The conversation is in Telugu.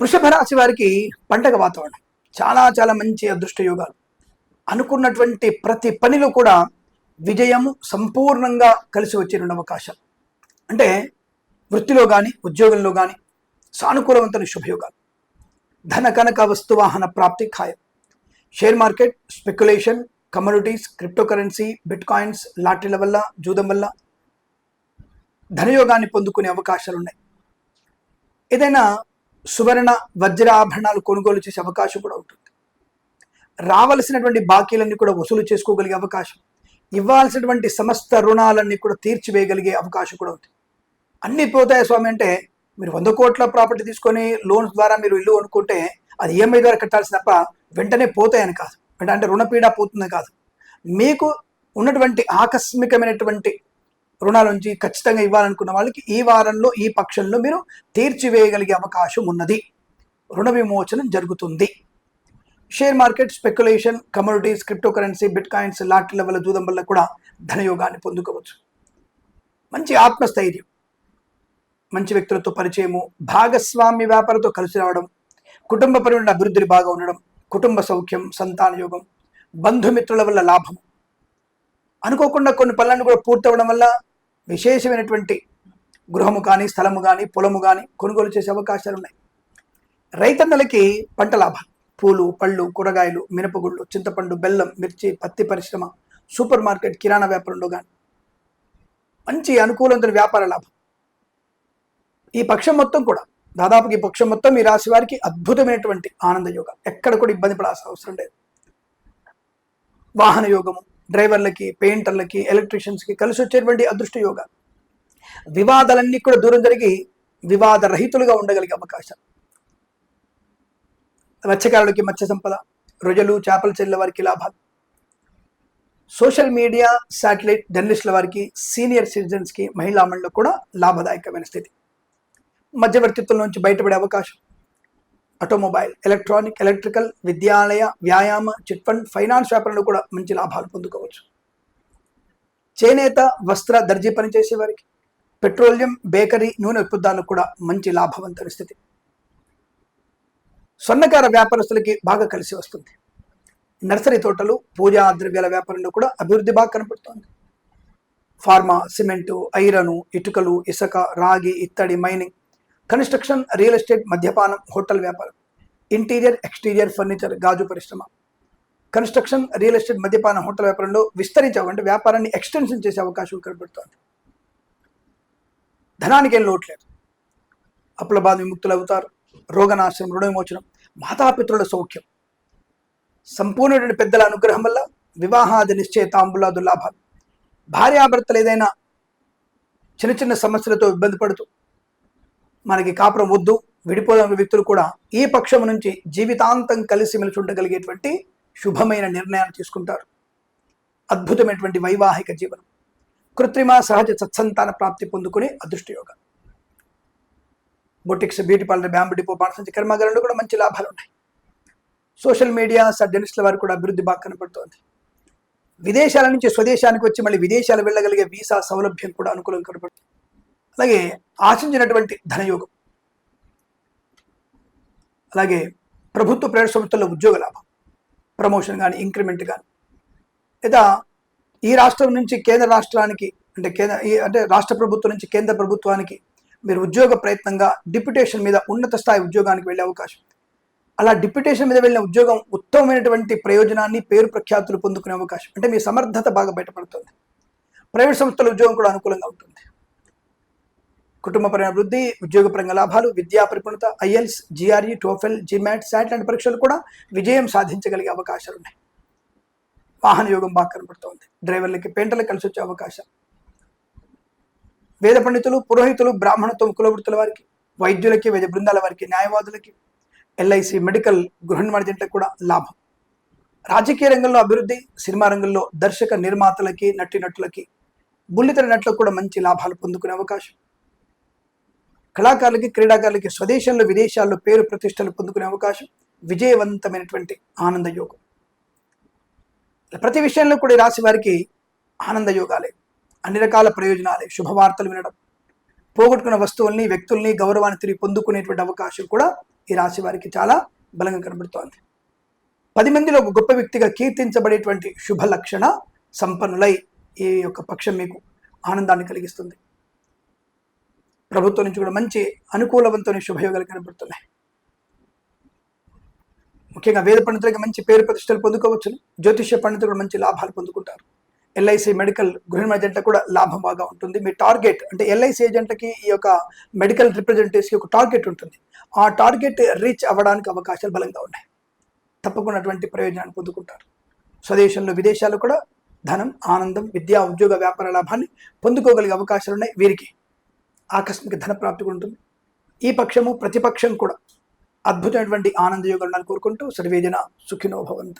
వృషభ రాశి వారికి పండగ వాతావరణం. చాలా చాలా మంచి అదృష్ట యోగాలు. అనుకున్నటువంటి ప్రతి పనిలో కూడా విజయము సంపూర్ణంగా కలిసి వచ్చే అవకాశాలు అంటే వృత్తిలో కానీ ఉద్యోగంలో కానీ సానుకూలవంతమైన శుభయోగాలు. ధన కనక వస్తువాహన ప్రాప్తి ఖాయం. Share market speculation communities crypto currency bitcoins లాటరీల వల్ల జూదం వల్ల ధనయోగాన్ని పొందుకునే అవకాశాలు ఉన్నాయి ఏదైనా సువర్ణ వజ్రాభరణాలు కొనుగోలు చేసే అవకాశం కూడా ఉంటుంది. రావలసినటువంటి బాకీలన్నీ కూడా వసూలు చేసుకోగలిగే అవకాశం ఇవ్వాల్సినటువంటి సమస్త రుణాలన్నీ కూడా తీర్చివేయగలిగే అవకాశం కూడా ఉంది అన్నీ పోతాయి స్వామి అంటే మీరు వంద కోట్ల ప్రాపర్టీ తీసుకొని లోన్స్ ద్వారా మీరు ఇల్లు అనుకుంటే అది ఈఎంఐ ద్వారా కట్టాల్సి తప్ప వెంటనే పోతాయని కాదు. అంటే రుణపీడ పోతుంది కాదు. మీకు ఉన్నటువంటి ఆకస్మికమైనటువంటి రుణాల నుంచి ఖచ్చితంగా ఇవ్వాలనుకున్న వాళ్ళకి ఈ వారంలో ఈ పక్షంలో మీరు తీర్చివేయగలిగే అవకాశం ఉన్నది. రుణ విమోచనం జరుగుతుంది. Share market speculation commodities crypto currency bitcoins లాటరీల level జూదం వల్ల కూడా ధనయోగాన్ని పొందుకోవచ్చు. మంచి ఆత్మస్థైర్యం మంచి వ్యక్తులతో పరిచయము భాగస్వామ్య వ్యాపారంతో కలిసి రావడం కుటుంబ పరమైన అభివృద్ధిని బాగా ఉండడం కుటుంబ సౌఖ్యం సంతాన యోగం బంధుమిత్రుల వల్ల లాభం. అనుకోకుండా కొన్ని పనులను కూడా పూర్తవడం వల్ల విశేషమైనటువంటి గృహము కానీ స్థలము కానీ పొలము కానీ కొనుగోలు చేసే అవకాశాలు ఉన్నాయి. రైతన్నలకి పంట లాభం. పూలు పళ్ళు కూరగాయలు మినపగుళ్ళు చింతపండు బెల్లం మిర్చి పత్తి పరిశ్రమ సూపర్ మార్కెట్ కిరాణా వ్యాపారంలో కానీ మంచి అనుకూలమైన వ్యాపార లాభం. ఈ పక్షం మొత్తం కూడా దాదాపుకి ఈ పక్షం మొత్తం ఈ రాశి వారికి అద్భుతమైనటువంటి ఆనంద యోగం. ఎక్కడ కూడా ఇబ్బంది పడాల్సిన అవసరం లేదు. వాహన యోగము డ్రైవర్లకి పెయింటర్లకి ఎలక్ట్రీషియన్స్కి కలిసి వచ్చేటువంటి అదృష్ట యోగ. వివాదాలన్నీ కూడా దూరం జరిగి వివాద రహితులుగా ఉండగలిగే అవకాశం. మత్స్యకారులకి మత్స్య సంపద రొజలు చేపలు చెల్లె వారికి లాభాలు. సోషల్ మీడియా శాటిలైట్ జర్నలిస్టుల వారికి సీనియర్ సిటిజన్స్కి మహిళా మండలకు కూడా లాభదాయకమైన స్థితి. మధ్యవర్తిత్వం నుంచి బయటపడే అవకాశం. ఆటోమొబైల్ ఎలక్ట్రానిక్ ఎలక్ట్రికల్ విద్యాలయ వ్యాయామ చిట్ ఫండ్ ఫైనాన్స్ వ్యాపారంలో కూడా మంచి లాభాలు పొందుకోవచ్చు. చేనేత వస్త్ర దర్జీ పనిచేసే వారికి పెట్రోలియం బేకరీ నూనె ఉత్పత్తులకు కూడా మంచి లాభవంతమైన స్థితి. స్వర్ణకార వ్యాపారస్తులకి బాగా కలిసి వస్తుంది. నర్సరీ తోటలు పూజా ద్రవ్యాల వ్యాపారంలో కూడా అభివృద్ధి బాగా కనపడుతోంది. ఫార్మా సిమెంటు ఐరను ఇటుకలు ఇసుక రాగి ఇత్తడి మైనింగ్ కన్స్ట్రక్షన్ రియల్ ఎస్టేట్ మద్యపానం హోటల్ వ్యాపారం ఇంటీరియర్ ఎక్స్టీరియర్ ఫర్నిచర్ గాజు పరిశ్రమ. కన్స్ట్రక్షన్ రియల్ ఎస్టేట్ మద్యపానం హోటల్ వ్యాపారంలో విస్తరించవంటే వ్యాపారాన్ని ఎక్స్టెన్షన్ చేసే అవకాశం కనబడుతోంది. ధనానికి ఏం లోట్లేదు అప్పుల బాధ విముక్తులు అవుతారు రోగనాశనం రుణవిమోచనం మాతాపితృల సౌఖ్యం. సంపూర్ణమైన పెద్దల అనుగ్రహం వల్ల వివాహాది నిశ్చయ తాంబులాదు లాభాలు. భార్యాభర్తలు ఏదైనా చిన్న చిన్న సమస్యలతో ఇబ్బంది పడుతూ మనకి కాపురం వద్దు విడిపోదాం వ్యక్తులు కూడా ఈ పక్షం నుంచి జీవితాంతం కలిసి ఉండగలిగేటువంటి శుభమైన నిర్ణయాలు తీసుకుంటారు. అద్భుతమైనటువంటి వైవాహిక జీవనం. కృత్రిమ సహజ సత్సంతాన ప్రాప్తి పొందుకునే అదృష్టయోగం. Boutiques beauty parlour bamboo depot బాణసంచి కర్మాగారంలో కూడా మంచి లాభాలు ఉన్నాయి. సోషల్ మీడియా జర్నలిస్టుల వారు కూడా అభివృద్ధి బాగా కనపడుతోంది. విదేశాల నుంచి స్వదేశానికి వచ్చి మళ్ళీ విదేశాలు వెళ్ళగలిగే వీసా సౌలభ్యం కూడా అనుకూలం కనపడుతుంది. అలాగే ఆశించినటువంటి ధనయోగం. అలాగే ప్రభుత్వ ప్రైవేట్ సంస్థల్లో ఉద్యోగ లాభం ప్రమోషన్ కానీ ఇంక్రిమెంట్ కానీ లేదా ఈ రాష్ట్రం నుంచి కేంద్ర రాష్ట్రానికి అంటే కేంద్ర ఈ- అంటే రాష్ట్ర ప్రభుత్వం నుంచి కేంద్ర ప్రభుత్వానికి మీరు ఉద్యోగ ప్రయత్నంగా డిప్యుటేషన్ మీద ఉన్నత స్థాయి ఉద్యోగానికి వెళ్ళే అవకాశం. అలా డిప్యుటేషన్ మీద వెళ్ళిన ఉద్యోగం ఉత్తమమైనటువంటి ప్రయోజనాన్ని పేరు ప్రఖ్యాతులు పొందుకునే అవకాశం. అంటే మీ సమర్థత బాగా బయటపడుతుంది. ప్రైవేట్ సంస్థల ఉద్యోగం కూడా అనుకూలంగా ఉంటుంది. కుటుంబపరమైన అభివృద్ధి ఉద్యోగపరంగా లాభాలు విద్యా పరిపూర్ణత IELTS GRE TOEFL GMAT SAT లాంటి పరీక్షలు కూడా విజయం సాధించగలిగే అవకాశాలు ఉన్నాయి. వాహన యోగం బాగా కనబడుతోంది డ్రైవర్లకి పెయింటర్లకు కలిసి వచ్చే అవకాశం. వేద పండితులు పురోహితులు బ్రాహ్మణత్వం కులవృత్తుల వారికి వైద్యులకి వేద బృందాల వారికి న్యాయవాదులకి ఎల్ఐసి మెడికల్ గృహ నిర్మాణజంటలకు కూడా లాభం. రాజకీయ రంగంలో అభివృద్ధి సినిమా రంగంలో దర్శక నిర్మాతలకి నటీనటులకి బుల్లితెర నటులకు కూడా మంచి లాభాలు పొందుకునే అవకాశం. కళాకారులకి క్రీడాకారులకి స్వదేశంలో విదేశాల్లో పేరు ప్రతిష్టలు పొందుకునే అవకాశం విజయవంతమైనటువంటి ఆనంద యోగం. ప్రతి విషయంలో కూడా ఈ రాశి వారికి ఆనంద యోగాలే. అన్ని రకాల ప్రయోజనాలే. శుభవార్తలు వినడం పోగొట్టుకున్న వస్తువుల్ని వ్యక్తుల్ని గౌరవాన్ని తిరిగి పొందుకునేటువంటి అవకాశం కూడా ఈ రాశి వారికి చాలా బలంగా కనబడుతోంది. పది మందిలో ఒక గొప్ప వ్యక్తిగా కీర్తించబడేటువంటి శుభ లక్షణ సంపన్నులై ఈ యొక్క పక్షం మీకు ఆనందాన్ని కలిగిస్తుంది. ప్రభుత్వం నుంచి కూడా మంచి అనుకూలవంతమైన శుభయోగాలు కనబడుతున్నాయి. ముఖ్యంగా వేద పండితులకి మంచి పేరు ప్రతిష్టలు పొందుకోవచ్చు. జ్యోతిష్య పండితులు కూడా మంచి లాభాలు పొందుకుంటారు. ఎల్ఐసి మెడికల్ గృహ ఏజెంట్ కూడా లాభం బాగా ఉంటుంది. మీ టార్గెట్ అంటే ఎల్ఐసి ఏజెంట్కి ఈ యొక్క మెడికల్ రిప్రజెంటేటివ్స్కి ఒక టార్గెట్ ఉంటుంది. ఆ టార్గెట్ రీచ్ అవ్వడానికి అవకాశాలు బలంగా ఉన్నాయి. తప్పకుండా అటువంటి ప్రయోజనాన్ని పొందుకుంటారు. స్వదేశంలో విదేశాలు కూడా ధనం ఆనందం విద్యా ఉద్యోగ వ్యాపార లాభాన్ని పొందుకోగలిగే అవకాశాలు ఉన్నాయి. వీరికి ఆకస్మిక ధన ప్రాప్తి కూడా ఉంటుంది. ఈ పక్షము ప్రతిపక్షం కూడా అద్భుతమైనటువంటి ఆనంద యోగాలను కోరుకుంటూ సర్వేజన సుఖినో భవంతు.